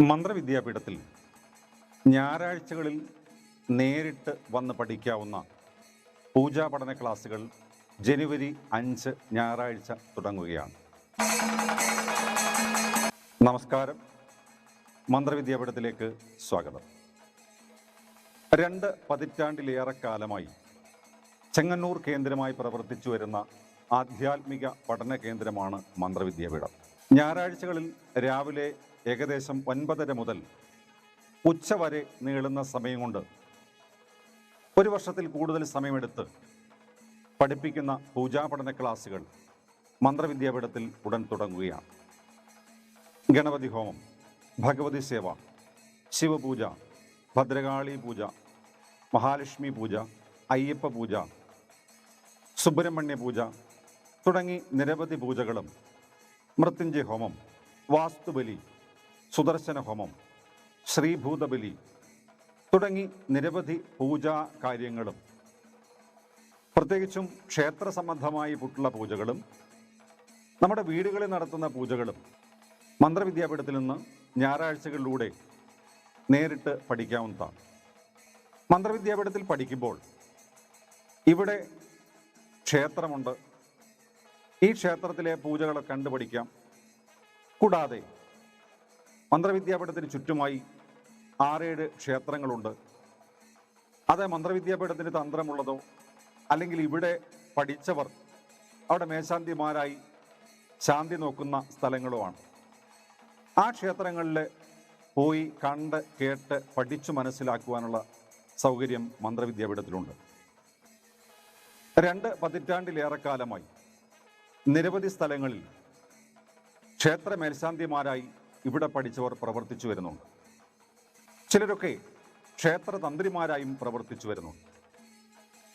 മന്ത്രവിദ്യാപീഠത്തിൽ ഞായറാഴ്ചകളിൽ നേരിട്ട് വന്ന് പഠിക്കാവുന്ന പൂജാ പഠന ക്ലാസ്സുകൾ ജനുവരി അഞ്ച് ഞായറാഴ്ച തുടങ്ങുകയാണ്. നമസ്കാരം. മന്ത്രവിദ്യാപീഠത്തിലേക്ക് സ്വാഗതം. രണ്ട് പതിറ്റാണ്ടിലേറെ കാലമായി ചെങ്ങന്നൂർ കേന്ദ്രമായി പ്രവർത്തിച്ചു വരുന്ന ആധ്യാത്മിക പഠന കേന്ദ്രമാണ് മന്ത്രവിദ്യാപീഠം. ഞായറാഴ്ചകളിൽ രാവിലെ ഏകദേശം ഒൻപതര മുതൽ ഉച്ചവരെ നീളുന്ന സമയം കൊണ്ട് ഒരു വർഷത്തിൽ കൂടുതൽ സമയമെടുത്ത് പഠിപ്പിക്കുന്ന പൂജാപഠന ക്ലാസ്സുകൾ മന്ത്രവിദ്യാപീഠത്തിൽ ഉടൻ തുടങ്ങുകയാണ്. ഗണപതി ഹോമം ഭഗവതി സേവ ശിവപൂജ ഭദ്രകാളി പൂജ മഹാലക്ഷ്മി പൂജ അയ്യപ്പ പൂജ സുബ്രഹ്മണ്യ പൂജ തുടങ്ങി നിരവധി പൂജകളും മൃത്യുഞ്ജയ ഹോമം വാസ്തുബലി സുദർശന ഹോമം ശ്രീഭൂതബലി തുടങ്ങി നിരവധി പൂജാ കാര്യങ്ങളും. പ്രത്യേകിച്ചും ക്ഷേത്ര സംബന്ധമായിട്ടുള്ള പൂജകളും നമ്മുടെ വീടുകളിൽ നടത്തുന്ന പൂജകളും മന്ത്രവിദ്യാപീഠത്തിൽ നിന്ന് ഞായറാഴ്ചകളിലൂടെ നേരിട്ട് പഠിക്കാവുന്നതാണ്. മന്ത്രവിദ്യാപീഠത്തിൽ പഠിക്കുമ്പോൾ ഇവിടെ ക്ഷേത്രമുണ്ട് ഈ ക്ഷേത്രത്തിലെ പൂജകളെ കണ്ടുപഠിക്കാം. കൂടാതെ മന്ത്രവിദ്യാപീഠത്തിന് ചുറ്റുമായി ആറേഴ് ക്ഷേത്രങ്ങളുണ്ട്. അത് മന്ത്രവിദ്യാപീഠത്തിന് തന്ത്രമുള്ളതോ അല്ലെങ്കിൽ ഇവിടെ പഠിച്ചവർ അവിടെ മേശാന്തിമാരായി ശാന്തി നോക്കുന്ന സ്ഥലങ്ങളോ ആണ്. ആ ക്ഷേത്രങ്ങളിൽ പോയി കണ്ട് കേട്ട് പഠിച്ചു മനസ്സിലാക്കുവാനുള്ള സൗകര്യം മന്ത്രവിദ്യാപീഠത്തിലുണ്ട്. രണ്ട് പതിറ്റാണ്ടിലേറെ കാലമായി നിരവധി സ്ഥലങ്ങളിൽ ക്ഷേത്ര മേൽശാന്തിമാരായി ഇവിടെ പഠിച്ചവർ പ്രവർത്തിച്ചു വരുന്നുണ്ട്. ചിലരൊക്കെ ക്ഷേത്ര തന്ത്രിമാരായും പ്രവർത്തിച്ചു വരുന്നുണ്ട്.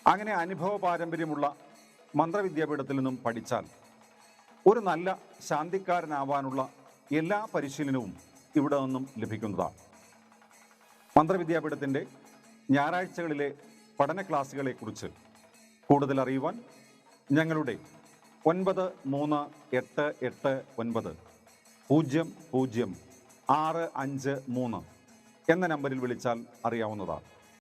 അങ്ങനെ അനുഭവ പാരമ്പര്യമുള്ള മന്ത്രവിദ്യാപീഠത്തിൽ നിന്നും പഠിച്ചാൽ ഒരു നല്ല ശാന്തിക്കാരനാവാനുള്ള എല്ലാ പരിശീലനവും ഇവിടെ നിന്നും ലഭിക്കുന്നതാണ്. മന്ത്രവിദ്യാപീഠത്തിന്റെ ഞായറാഴ്ചകളിലെ പഠന ക്ലാസ്സുകളെക്കുറിച്ച് കൂടുതൽ അറിയുവാൻ ഞങ്ങളുടെ ഒൻപത് മൂന്ന് എട്ട് എട്ട് ഒൻപത് പൂജ്യം പൂജ്യം ആറ് അഞ്ച് മൂന്ന് എന്ന നമ്പറിൽ വിളിച്ചാൽ അറിയാവുന്നതാണ്.